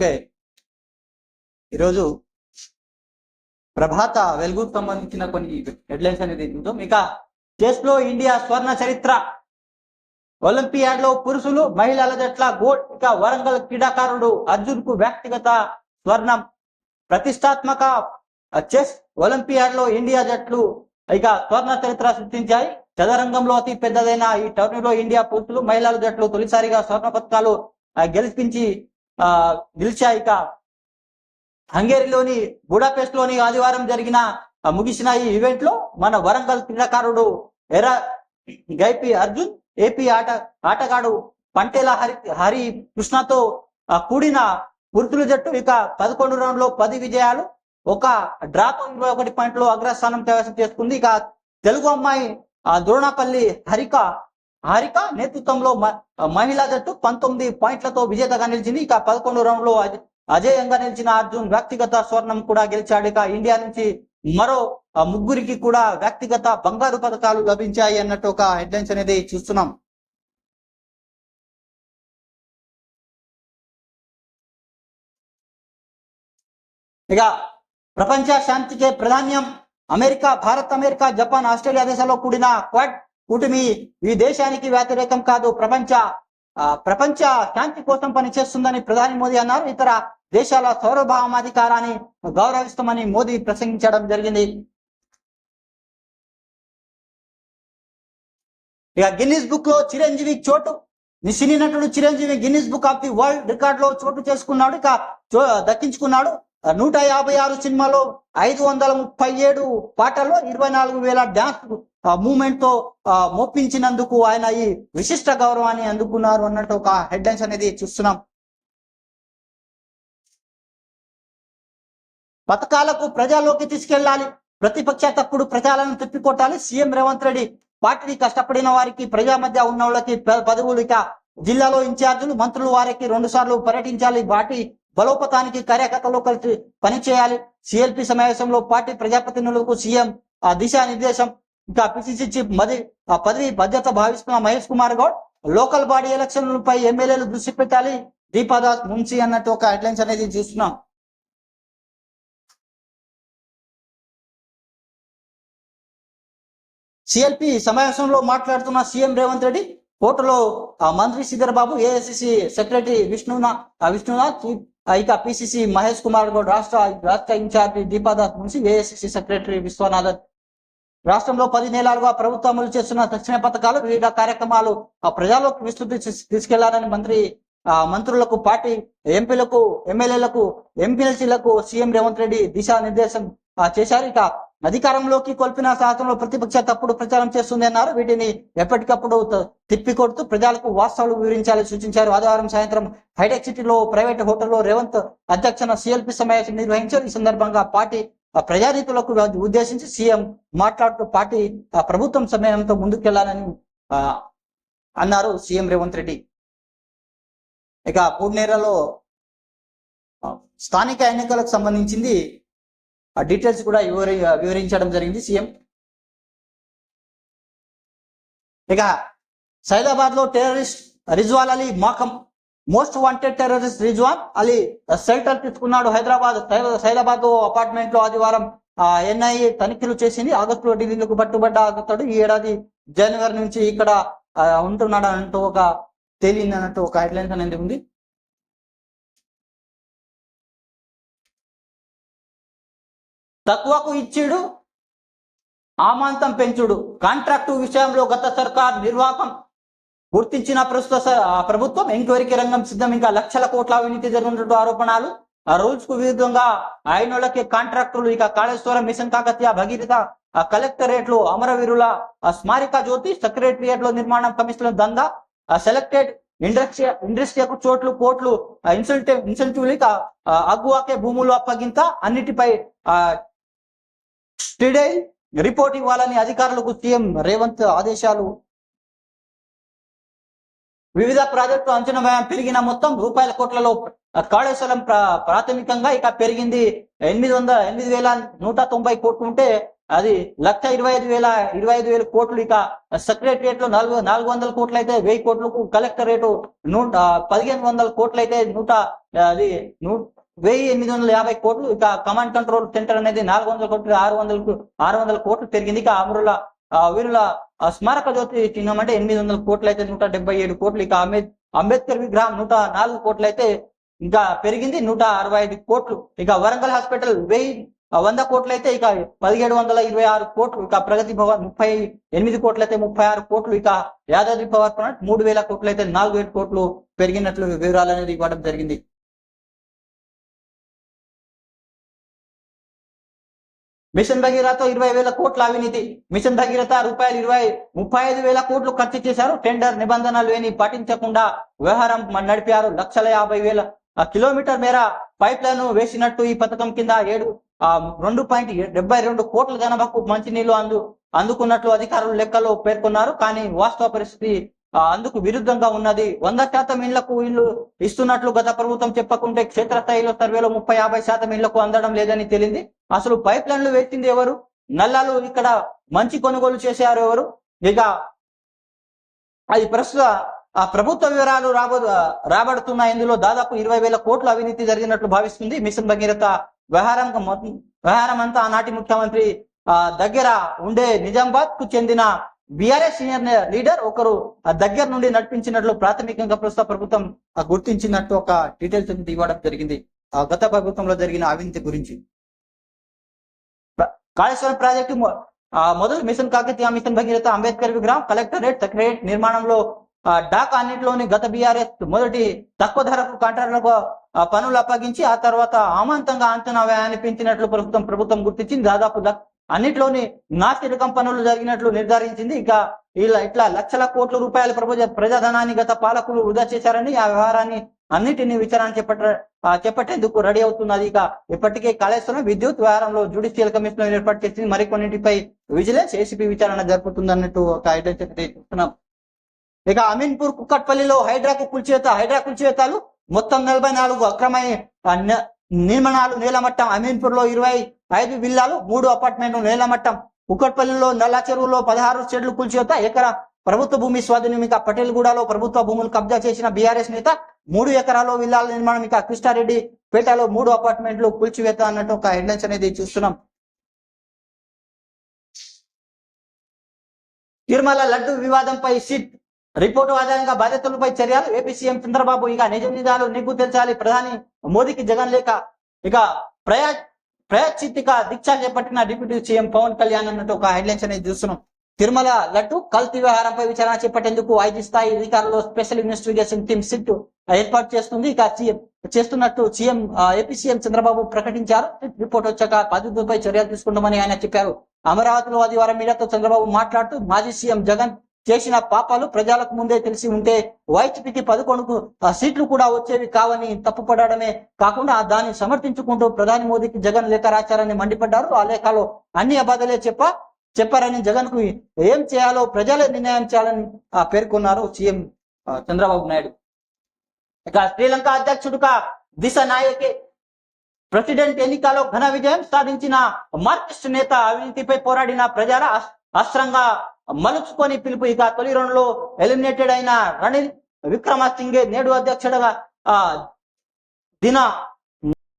Okay. ఈరోజు ప్రభాత వెలుగుకు సంబంధించిన కొన్ని హెడ్లైన్స్ అనేది చూద్దాం. ఇక చెస్లో ఇండియా స్వర్ణ చరిత్ర. ఒలింపియాడ్లో పురుషులు మహిళల జట్ల గోల్డ్ ఇక వరంగల్ క్రీడాకారుడు అర్జున్కు వ్యక్తిగత స్వర్ణం. ప్రతిష్టాత్మక చెస్ ఒలింపియాడ్లో ఇండియా జట్లు ఇక స్వర్ణ చరిత్ర సృష్టించాయి. చదరంగంలో అతి పెద్దదైన ఈ టోర్నీలో ఇండియా పురుషులు మహిళల జట్లు తొలిసారిగా స్వర్ణ పథకాలు గెలిపించి ఆ గెలిచాయి ఇక హంగేరీలోని బుడాపెస్ట్లోని ఆదివారం జరిగిన ముగిసిన ఈ ఈవెంట్లో మన వరంగల్ క్రీడాకారుడు ఎరా గైపి అర్జున్ ఏపీ ఆట ఆటగాడు పంటేల హరి హరి కృష్ణతో కూడిన పురుతుల జట్టు. ఇక పదకొండు రౌండ్లో పది విజయాలు ఒక డ్రాతో ఇరవై ఒకటి పాయింట్లు అగ్రస్థానం కైవసం చేసుకుంది. ఇక తెలుగు అమ్మాయి ఆ ద్రోణపల్లి హరిక హారిక నేతృత్వంలో మ- మహిళా జట్టు పంతొమ్మిది పాయింట్లతో విజేతగా నిలిచింది. ఇక పదకొండు రౌండ్లో అజ- అజేయంగా నిలిచిన అర్జున్ వ్యక్తిగత స్వర్ణం కూడా గెలిచాడు. ఇక ఇండియా నుంచి మరో ముగ్గురికి కూడా వ్యక్తిగత బంగారు పథకాలు లభించాయి అన్నట్టు ఒక హెడ్లైన్స్ అనేది చూస్తున్నాం. ఇక ప్రపంచ శాంతికే ప్రాధాన్యం. America Bharat America Japan Australia దేశాల్లో కూడిన క్వాడ్ కూటమి ఈ దేశానికి వ్యతిరేకం కాదు. ప్రపంచ ప్రపంచ శాంతి కోసం పనిచేస్తుందని ప్రధాని మోదీ అన్నారు. ఇతర దేశాల సార్వభౌమాధికారాన్ని గౌరవిస్తామని మోదీ ప్రసంగించడం జరిగింది. ఇక గిన్నిస్ బుక్లో చిరంజీవి చోటు సినీ నటుడు Chiranjeevi Guinness book of the world రికార్డ్లో చోటు చేసుకున్నాడు. ఇక దక్కించుకున్నాడు. నూట యాభై ఆరు సినిమాలో ఐదు వందల ముప్పై ఏడు పాటల్లో ఇరవై నాలుగు వేల డాన్స్ మూమెంట్తో మోపించినందుకు ఆయన ఈ విశిష్ట గౌరవాన్ని అందుకున్నారు అన్నట్టు ఒక హెడ్లైన్స్ అనేది చూస్తున్నాం. పథకాలకు ప్రజల్లోకి తీసుకెళ్ళాలి ప్రతిపక్ష తప్పుడు ప్రచారాలను తిప్పికొట్టాలి. సీఎం రేవంత్ రెడ్డి పార్టీని కష్టపడిన వారికి ప్రజా మధ్య ఉన్న వాళ్ళకి పదవులు ఇక జిల్లాలో ఇన్ఛార్జీలు మంత్రులు వారికి రెండు సార్లు పర్యటించాలి. పార్టీ బలోపతానికి కార్యకర్తలు కలిసి పనిచేయాలి. సిఎల్పి సమావేశంలో పార్టీ ప్రజాప్రతినిధులకు సీఎం ఆ దిశానిర్దేశం ఇంకా పిసిసి చీఫ్ మది ఆ పదవి బాధ్యత భావిస్తున్న మహేష్ కుమార్ గౌడ్ లోకల్ బాడీ ఎలక్షన్లపై ఎమ్మెల్యేలు దృష్టి పెట్టాలి. దీపాదాస్ మున్సి అన్నట్టు ఒక హెడ్లైన్స్ అనేది చూస్తున్నాం. సిఎల్పి సమావేశంలో మాట్లాడుతున్న సీఎం రేవంత్ రెడ్డి కోర్టులో ఆ మంత్రి శ్రీధర్ బాబు ఏఐసిసి సెక్రటరీ విష్ణునాథ్ విష్ణునాథ్ ఇక పిసిసి మహేష్ కుమార్ గౌడ్ రాష్ట్ర రాష్ట్ర incharge Deepa Das Munshi AICC secretary Vishwanathan. రాష్ట్రంలో పది నెలలుగా ప్రభుత్వం అమలు చేస్తున్న తక్షణ పథకాలు వివిధ కార్యక్రమాలు ఆ విస్తృతి తీసుకెళ్ళాలని మంత్రి ఆ మంత్రులకు పార్టీ ఎంపీలకు ఎమ్మెల్యేలకు ఎంపీఎల్సీలకు సీఎం రేవంత్ రెడ్డి దిశానిర్దేశం నిర్దేశం చేశారు. ఇక అధికారంలోకి కొల్పిన శాతంలో ప్రతిపక్ష తప్పుడు ప్రచారం చేస్తుంది అన్నారు. వీటిని ఎప్పటికప్పుడు తిప్పికొడుతూ ప్రజలకు వాస్తవాలు వివరించాలని సూచించారు. ఆదివారం సాయంత్రం హైటెక్ సిటీలో ప్రైవేట్ హోటల్లో రేవంత్ అధ్యక్షన సిఎల్పి సమావేశం నిర్వహించారు. ఈ సందర్భంగా పార్టీ ప్రజారీతులకు ఉద్దేశించి సీఎం మాట్లాడుతూ పార్టీ ఆ ప్రభుత్వం సమయంతో ముందుకెళ్ళాలని అన్నారు సీఎం రేవంత్ రెడ్డి. ఇక పూర్ణేరలో స్థానిక ఎన్నికలకు సంబంధించింది ఆ డీటెయిల్స్ కూడా వివరి వివరించడం జరిగింది సీఎం. ఇక సైదాబాద్లో terrorist Rizwal Ali మాకం most wanted terrorist Rizwan Ali shelter తీసుకున్నాడు హైదరాబాద్ సైదాబాద్ అపార్ట్మెంట్లో ఆదివారం ఎన్ఐఏ తనిఖీలు చేసింది. ఆగస్టులో ఢిల్లీలకు పట్టుబడ్డ అతడు ఈ ఏడాది జనవరి నుంచి ఇక్కడ ఉంటున్నాడు అంటూ ఒక తేలింది అన్నట్టు ఒక హెడ్లైన్స్ అనేది ఉంది. తక్కువకు ఇచ్చిడు ఆమాంతం పెంచుడు. కాంట్రాక్టు విషయంలో గత సర్కార్ నిర్వాహకం గుర్తించిన ప్రస్తుత ప్రభుత్వం ఎంక్వైరీకి రంగం సిద్ధం. ఇంకా లక్షల కోట్ల అవినీతి జరిగినట్టు ఆరోపణలు ఆ రూల్స్కు విరుద్ధంగా ఆయనోళ్ళకి కాంట్రాక్టర్లు ఇక కాళేశ్వరం మిషన్ కాకతీయ భగీరథ ఆ కలెక్టరేట్లు అమరవీరుల స్మారిక జ్యోతి సెక్రటరియట్లో నిర్మాణం కమిషన్ దందా ఆ సెలెక్టెడ్ ఇండస్ట్రీ ఇండస్ట్రియకు చోట్లు కోట్లు ఇన్సెంటివ్ ఇన్సెంటివ్లు ఇక అగ్గువాకే భూములు అప్పగింత అన్నిటిపై ఆ స్టిడై రిపోర్ట్ ఇవ్వాలని అధికారులకు సీఎం రేవంత్ ఆదేశాలు వివిధ ప్రాజెక్టు అంచనా వ్యయం పెరిగిన మొత్తం రూపాయల కోట్లలో కాళేశ్వరం ప్రాథమికంగా ఇక పెరిగింది ఎనిమిది వందల ఎనిమిది వేల నూట తొంభై కోట్లు ఉంటే అది లక్ష ఇరవై ఐదు వేల ఇరవై ఐదు వేల కోట్లు ఇక సెక్రటరియట్లో నాలుగు నాలుగు వందల కోట్లు అయితే వెయ్యి కోట్లకు కలెక్టరేట్ నూట పదిహేను వందల కోట్లు అయితే నూట అది నూ- వెయ్యి ఎనిమిది వందల యాభై కోట్లు ఇక కమాండ్ కంట్రోల్ సెంటర్ అనేది నాలుగు వందల కోట్లు ఆరు వందల ఆరు వందల కోట్లు పెరిగింది. ఇక అమరుల వీరుల స్మారక జ్యోతి చిహ్నం అంటే ఎనిమిది వందల కోట్లు అయితే నూట డెబ్బై ఏడు కోట్లు. ఇక అంబేద్ అంబేద్కర్ విగ్రహం నూట నాలుగు కోట్లు అయితే ఇంకా పెరిగింది నూట అరవై ఐదు కోట్లు. ఇక వరంగల్ హాస్పిటల్ వెయ్యి వంద కోట్లు అయితే ఇక పదిహేడు వందల ఇరవై ఆరు కోట్లు. ఇక ప్రగతి భవన్ ముప్పై ఎనిమిది కోట్లు అయితే ముప్పై ఆరు కోట్లు. ఇక యాదాద్రి పవర్ ప్లాంట్ మూడు వేల కోట్లు అయితే నాలుగు వేల కోట్లు పెరిగినట్లు వివరాలు అనేది ఇవ్వడం జరిగింది. మిషన్ భగీరథ ఇరవై వేల కోట్ల అవినీతి మిషన్ భగీరథ రూపాయలు ఇరవై ముప్పై ఐదు వేల కోట్లు ఖర్చు చేశారు. టెండర్ నిబంధనలు ఏమి పాటించకుండా వ్యవహారం నడిపారు. లక్షల యాభై వేల కిలోమీటర్ మేర పైప్ లైన్ వేసినట్టు ఈ పథకం కింద ఏడు రెండు పాయింట్ డెబ్బై రెండు కోట్ల జనాభాకు మంచినీళ్ళు అందు అందుకున్నట్లు అధికారులు లెక్కలో పేర్కొన్నారు. కానీ వాస్తవ పరిస్థితి అందుకు విరుద్ధంగా ఉన్నది. వంద శాతం ఇళ్ళకు ఇల్లు ఇస్తున్నట్లు గత ప్రభుత్వం చెప్పకుంటే క్షేత్రస్థాయిలో సర్వేలో ముప్పై యాభై శాతం ఇళ్ళకు అందడం లేదని తేలింది. అసలు పైప్ లైన్లు వేసింది ఎవరు? నల్లాలు ఇక్కడ మంచి కొనుగోలు చేశారు ఎవరు? ఇక అది ప్రస్తుత ఆ ప్రభుత్వ వివరాలు రాబో రాబడుతున్న ఇందులో దాదాపు ఇరవై వేల కోట్ల అవినీతి జరిగినట్లు భావిస్తుంది మిషన్ భగీరథ వ్యవహారం. వ్యవహారం అంతా ఆనాటి ముఖ్యమంత్రి ఆ దగ్గర ఉండే నిజామాబాద్కు చెందిన బీఆర్ఎస్ సీనియర్ లీడర్ ఒకరు ఆ దగ్గర నుండి నడిపించినట్లు ప్రాథమికంగా ప్రస్తుత ప్రభుత్వం గుర్తించినట్టు ఒక డీటెయిల్స్ ఇవ్వడం జరిగింది. ఆ గత ప్రభుత్వంలో జరిగిన అవినీతి గురించి. కాళేశ్వరం ప్రాజెక్టు మొదటి మిషన్ కాకతీయ మిషన్ భగీరథ అంబేద్కర్ విగ్రహం కలెక్టరేట్ సెక్రటరేట్ నిర్మాణంలో డాక్ అన్నింటిలోని గత బీఆర్ఎస్ మొదటి తక్కువ ధరకు కాంట్రాక్టులకు పనులు అప్పగించి ఆ తర్వాత అమాంతంగా అంచనా వ్యయాన్ని పెంచినట్లు ప్రభుత్వం ప్రభుత్వం గుర్తించింది. దాదాపు అన్నింటిలోని అన్నిట్లోని పనులు జరిగినట్లు నిర్ధారించింది. ఇక ఇలా ఇట్లా లక్షల కోట్ల రూపాయల ప్రజా ప్రజాధనాన్ని గత పాలకులు వృధా చేశారని ఆ వ్యవహారాన్ని అన్నిటిని విచారణ చేపట్ట ఆ, చేపట్టేందుకు రెడీ అవుతున్నది ఇక. ఇప్పటికే కాళేశ్వరం విద్యుత్ వ్యవహారంలో జ్యుడిషియల్ కమిషన్ ఏర్పాటు చేసింది మరికొన్నింటిపై విజిలెన్స్ ఏసీపీ విచారణ జరుపుతుంది అన్నట్టు ఒక చూస్తున్నాం ఇక అమీన్పూర్ కుక్కట్పల్లిలో హైడ్రాకు కూల్చివేత హైడ్రా కూల్చివేతలు మొత్తం నలభై నాలుగు అక్రమ నిర్మాణాలు నేలమట్టం. అమీన్పూర్లో ఇరవై ఐదు విల్లాలు మూడు అపార్ట్మెంట్లు నేలమట్టం. కుక్కట్పల్లిలో నల్ల చెరువులో పదహారు చెట్లు కూల్చివేత ఎకరా ప్రభుత్వ భూమి స్వాధీనం ఇక పటేల్గూడలో ప్రభుత్వ భూములు కబ్జా చేసిన బీఆర్ఎస్ నేత మూడు ఎకరాల్లో విల్లాల నిర్మాణం ఇక కృష్ణారెడ్డి పేటలో మూడు అపార్ట్మెంట్లు కూల్చివేత అన్నట్టు ఒక హెడ్లైన్స్ అనేది చూస్తున్నాం. తిరుమల లడ్డు వివాదంపై సిట్ రిపోర్టు ఆధారంగా బాధ్యతలపై చర్యలు. ఏపీ సీఎం చంద్రబాబు ఇక నిజ నిజాలు నీకు తెలిసాలి ప్రధాని మోదీకి జగన్ లేక ఇక ప్రయా ప్రయాచిత్తిక దీక్ష చేపట్టిన డిప్యూటీ సీఎం పవన్ కళ్యాణ్ అన్నట్టు ఒక హెడ్లైన్స్ అనేది చూస్తున్నాం. తిరుమల లడ్డు కల్తీ వ్యవహారంపై విచారణ చేపట్టేందుకు ఐదు స్థాయి అధికారులు స్పెషల్ ఇన్వెస్టిగేషన్ టీమ్ సిట్ ఏర్పాటు చేస్తుంది. ఇక సీఎం చేస్తున్నట్టు సీఎం ఏపీ సీఎం చంద్రబాబు ప్రకటించారు. రిపోర్ట్ వచ్చాక బాధితులపై చర్యలు తీసుకుంటామని ఆయన చెప్పారు. అమరావతిలో ఆదివారం మీడియాతో చంద్రబాబు మాట్లాడుతూ మాజీ సీఎం జగన్ చేసిన పాపాలు ప్రజలకు ముందే తెలిసి ఉంటే వైసీపీకి పదకొండుకు ఆ సీట్లు కూడా వచ్చేవి కావని తప్పుపడమే కాకుండా దాన్ని సమర్థించుకుంటూ ప్రధాని మోదీకి జగన్ లేఖ రాశారని మండిపడ్డారు. ఆ లేఖలో అన్ని అబాధలే చెప్ప చెప్పారని జగన్కు ఏం చేయాలో ప్రజలే నిర్ణయించాలని పేర్కొన్నారు సీఎం చంద్రబాబు నాయుడు. ఇక శ్రీలంక అధ్యక్షుడుగా దిశ నాయకే ప్రెసిడెంట్ ఎన్నికలో ఘన విజయం సాధించిన మార్క్సిస్ట్ నేత అవినీతిపై పోరాడిన ప్రజల అస్త్రంగా మలుచుకొని పిలుపు. ఇక తొలి రౌండ్లో ఎలిమినేటెడ్ అయిన రణిల్ విక్రమసింగే నేడు అధ్యక్షుడుగా ఆ దిన